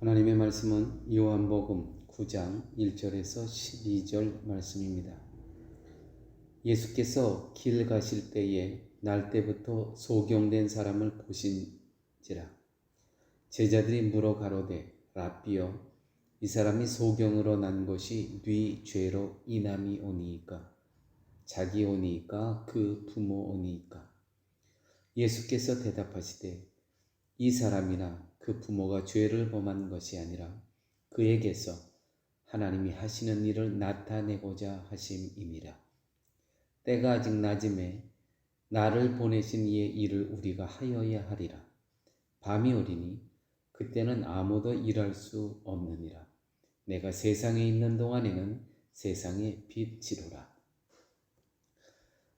하나님의 말씀은 요한복음 9장 1절에서 12절 말씀입니다. 예수께서 길 가실 때에 날 때부터 소경된 사람을 보신지라. 제자들이 물어 가로되 라비여 이 사람이 소경으로 난 것이 네 죄로 인함이 오니이까? 자기 오니이까? 그 부모 오니이까? 예수께서 대답하시되 이 사람이나 그 부모가 죄를 범한 것이 아니라 그에게서 하나님이 하시는 일을 나타내고자 하심이니라. 때가 아직 낮음에 나를 보내신 이의 일을 우리가 하여야 하리라. 밤이 오리니 그때는 아무도 일할 수 없느니라. 내가 세상에 있는 동안에는 세상의 빛이로라.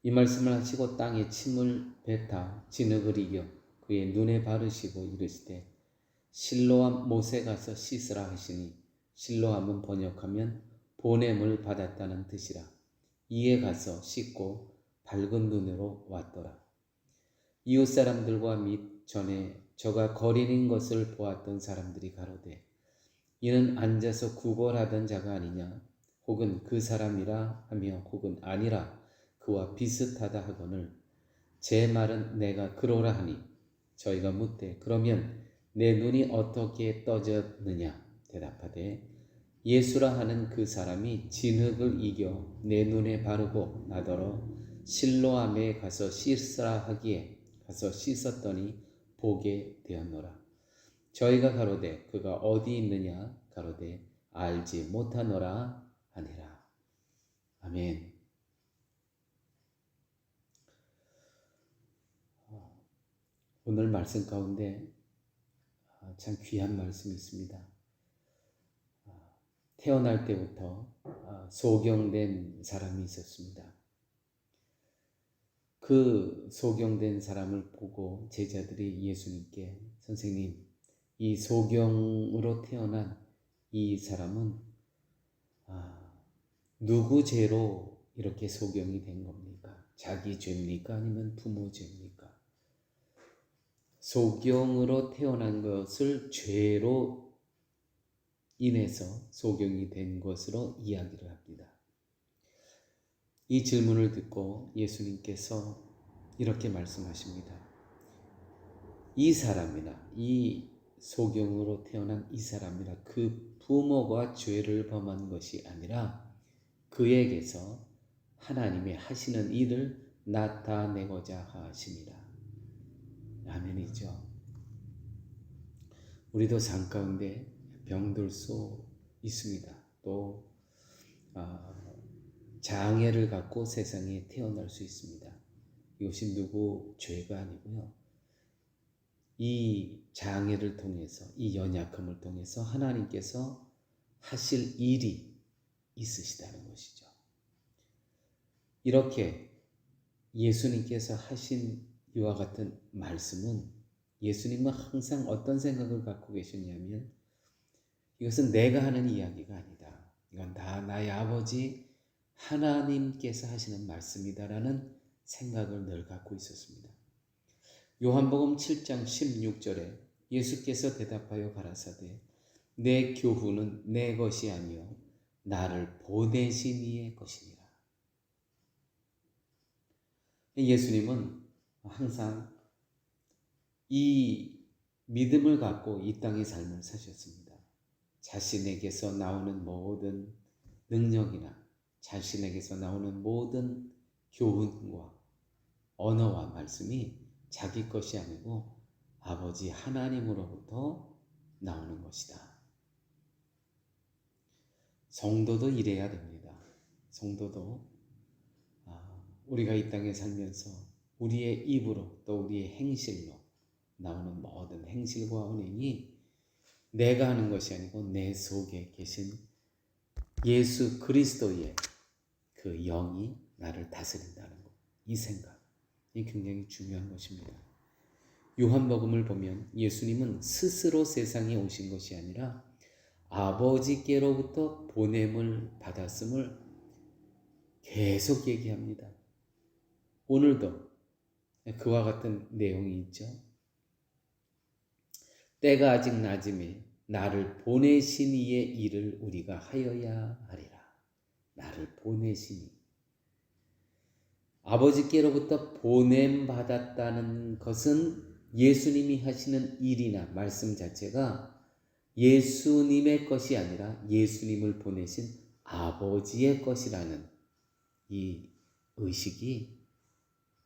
이 말씀을 하시고 땅에 침을 뱉아 진흙을 이겨 그의 눈에 바르시고 이르시되 실로암 못에 가서 씻으라 하시니 실로암은 번역하면 보냄을 받았다는 뜻이라. 이에 가서 씻고 밝은 눈으로 왔더라. 이웃 사람들과 및 전에 저가 거린인 것을 보았던 사람들이 가로되 이는 앉아서 구걸하던 자가 아니냐 혹은 그 사람이라 하며 혹은 아니라 그와 비슷하다 하거늘 제 말은 내가 그러라 하니 저희가 묻되 그러면 내 눈이 어떻게 떠졌느냐 대답하되 예수라 하는 그 사람이 진흙을 이겨 내 눈에 바르고 나더러 실로암에 가서 씻으라 하기에 가서 씻었더니 보게 되었노라. 저희가 가로되 그가 어디 있느냐 가로되 알지 못하노라 하니라. 아멘. 오늘 말씀 가운데 아, 참 귀한 말씀이 있습니다. 아, 태어날 때부터 아, 소경된 사람이 있었습니다. 그 소경된 사람을 보고 제자들이 예수님께 선생님, 이 소경으로 태어난 이 사람은 누구 죄로 이렇게 소경이 된 겁니까? 자기 죄입니까? 아니면 부모 죄입니까? 소경으로 태어난 것을 죄로 인해서 소경이 된 것으로 이야기를 합니다. 이 질문을 듣고 예수님께서 이렇게 말씀하십니다. 이 사람이나 이 소경으로 태어난 이 사람이나 그 부모가 죄를 범한 것이 아니라 그에게서 하나님이 하시는 일을 나타내고자 하십니다. 아멘이죠. 우리도 삶 가운데 병들 수 있습니다. 또 아, 장애를 갖고 세상에 태어날 수 있습니다. 이것이 누구 죄가 아니고요. 이 장애를 통해서 이 연약함을 통해서 하나님께서 하실 일이 있으시다는 것이죠. 이렇게 예수님께서 하신 이와 같은 말씀은 예수님은 항상 어떤 생각을 갖고 계셨냐면 이것은 내가 하는 이야기가 아니다. 이건 다 나의 아버지 하나님께서 하시는 말씀이다라는 생각을 늘 갖고 있었습니다. 요한복음 7장 16절에 예수께서 대답하여 가라사대 내 교훈은 내 것이 아니요 나를 보내신 이의 것이니라. 예수님은 항상 이 믿음을 갖고 이 땅의 삶을 사셨습니다. 자신에게서 나오는 모든 능력이나 자신에게서 나오는 모든 교훈과 언어와 말씀이 자기 것이 아니고 아버지 하나님으로부터 나오는 것이다. 성도도 이래야 됩니다. 성도도 아, 우리가 이 땅에 살면서 우리의 입으로 또 우리의 행실로 나오는 모든 행실과 언행이 내가 하는 것이 아니고 내 속에 계신 예수 그리스도의 그 영이 나를 다스린다는 것. 이 생각. 이 굉장히 중요한 것입니다. 요한복음을 보면 예수님은 스스로 세상에 오신 것이 아니라 아버지께로부터 보냄을 받았음을 계속 얘기합니다. 오늘도 그와 같은 내용이 있죠. 때가 아직 낮음에 나를 보내신 이의 일을 우리가 하여야 하리라. 나를 보내신 이. 아버지께로부터 보냄 받았다는 것은 예수님이 하시는 일이나 말씀 자체가 예수님의 것이 아니라 예수님을 보내신 아버지의 것이라는 이 의식이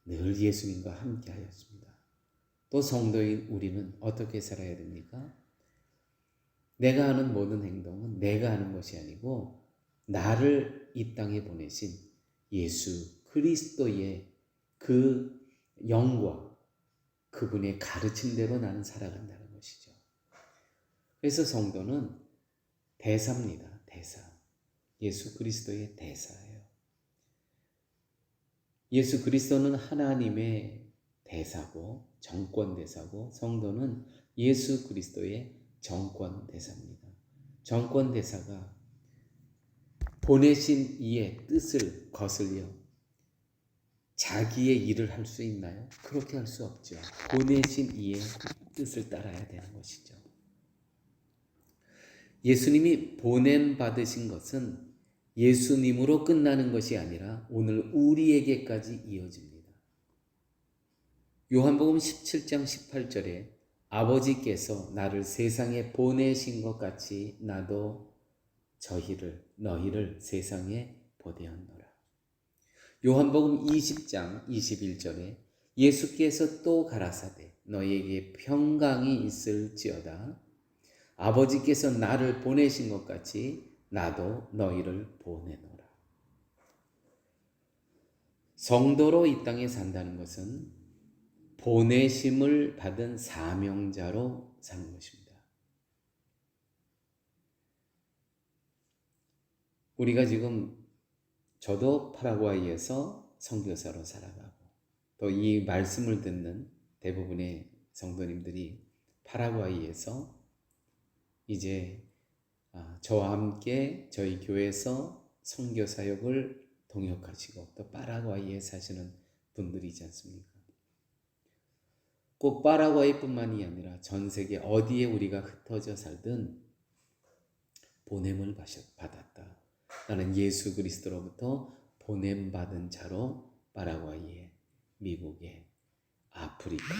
늘 예수님과 함께 하였습니다. 또 성도인 우리는 어떻게 살아야 됩니까? 내가 하는 모든 행동은 내가 하는 것이 아니고 나를 이 땅에 보내신 예수 그리스도의 그 영과 그분의 가르친 대로 나는 살아간다는 것이죠. 그래서 성도는 대사입니다. 대사. 예수 그리스도의 대사 예수 그리스도는 하나님의 대사고 정권 대사고 성도는 예수 그리스도의 정권 대사입니다. 정권 대사가 보내신 이의 뜻을 거슬려 자기의 일을 할 수 있나요? 그렇게 할 수 없죠. 보내신 이의 뜻을 따라야 되는 것이죠. 예수님이 보냄 받으신 것은 예수님으로 끝나는 것이 아니라 오늘 우리에게까지 이어집니다. 요한복음 17장 18절에 아버지께서 나를 세상에 보내신 것 같이 나도 저희를 너희를 세상에 보내었노라. 요한복음 20장 21절에 예수께서 또 가라사대 너희에게 평강이 있을지어다 아버지께서 나를 보내신 것 같이 나도 너희를 보내노라. 성도로 이 땅에 산다는 것은 보내심을 받은 사명자로 사는 것입니다. 우리가 지금 저도 파라과이에서 선교사로 살아가고 또 이 말씀을 듣는 대부분의 성도님들이 파라과이에서 이제 아, 저와 함께 저희 교회에서 선교 사역을 동역하시고 또 파라과이에 사시는 분들이지 않습니까? 꼭 파라과이뿐만이 아니라 전 세계 어디에 우리가 흩어져 살든 보냄을 받았다. 나는 예수 그리스도로부터 보냄 받은 자로 파라과이에, 미국에, 아프리카에,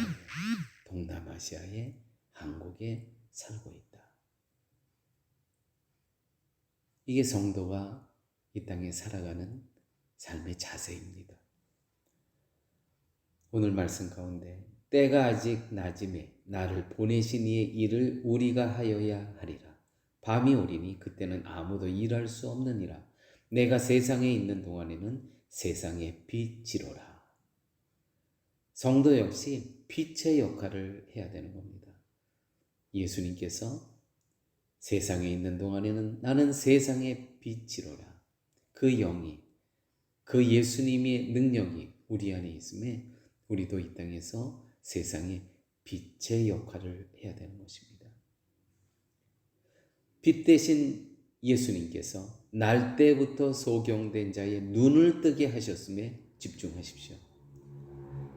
동남아시아에, 한국에 살고 있다. 이게 성도가 이 땅에 살아가는 삶의 자세입니다. 오늘 말씀 가운데 때가 아직 낮음에 나를 보내신 이의 일을 우리가 하여야 하리라. 밤이 오리니 그때는 아무도 일할 수 없느니라. 내가 세상에 있는 동안에는 세상의 빛이로라. 성도 역시 빛의 역할을 해야 되는 겁니다. 예수님께서 세상에 있는 동안에는 나는 세상의 빛이로라. 그 영이, 그 예수님의 능력이 우리 안에 있음에 우리도 이 땅에서 세상의 빛의 역할을 해야 되는 것입니다. 빛 대신 예수님께서 날 때부터 소경된 자의 눈을 뜨게 하셨음에 집중하십시오.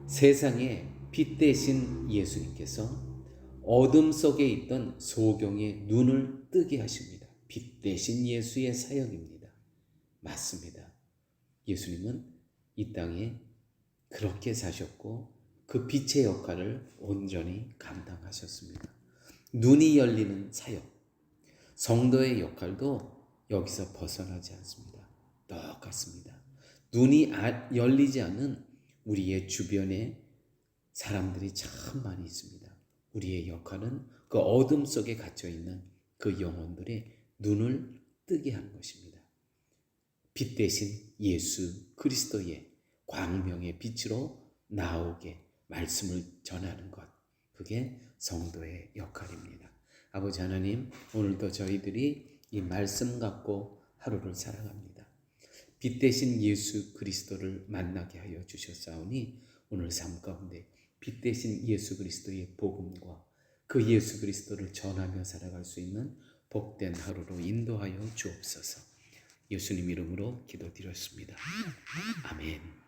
세상에 빛 대신 예수님께서 어둠 속에 있던 소경의 눈을 뜨게 하십니다. 빛 대신 예수의 사역입니다. 맞습니다. 예수님은 이 땅에 그렇게 사셨고 그 빛의 역할을 온전히 감당하셨습니다. 눈이 열리는 사역, 성도의 역할도 여기서 벗어나지 않습니다. 똑같습니다. 눈이 아, 열리지 않은 우리의 주변에 사람들이 참 많이 있습니다. 우리의 역할은 그 어둠 속에 갇혀 있는 그 영혼들의 눈을 뜨게 하는 것입니다. 빛 대신 예수 그리스도의 광명의 빛으로 나오게 말씀을 전하는 것. 그게 성도의 역할입니다. 아버지 하나님, 오늘도 저희들이 이 말씀 갖고 하루를 살아갑니다. 빛 대신 예수 그리스도를 만나게 하여 주셨사오니 오늘 삶 가운데 빛 대신 예수 그리스도의 복음과 그 예수 그리스도를 전하며 살아갈 수 있는 복된 하루로 인도하여 주옵소서. 예수님 이름으로 기도드렸습니다. 아멘.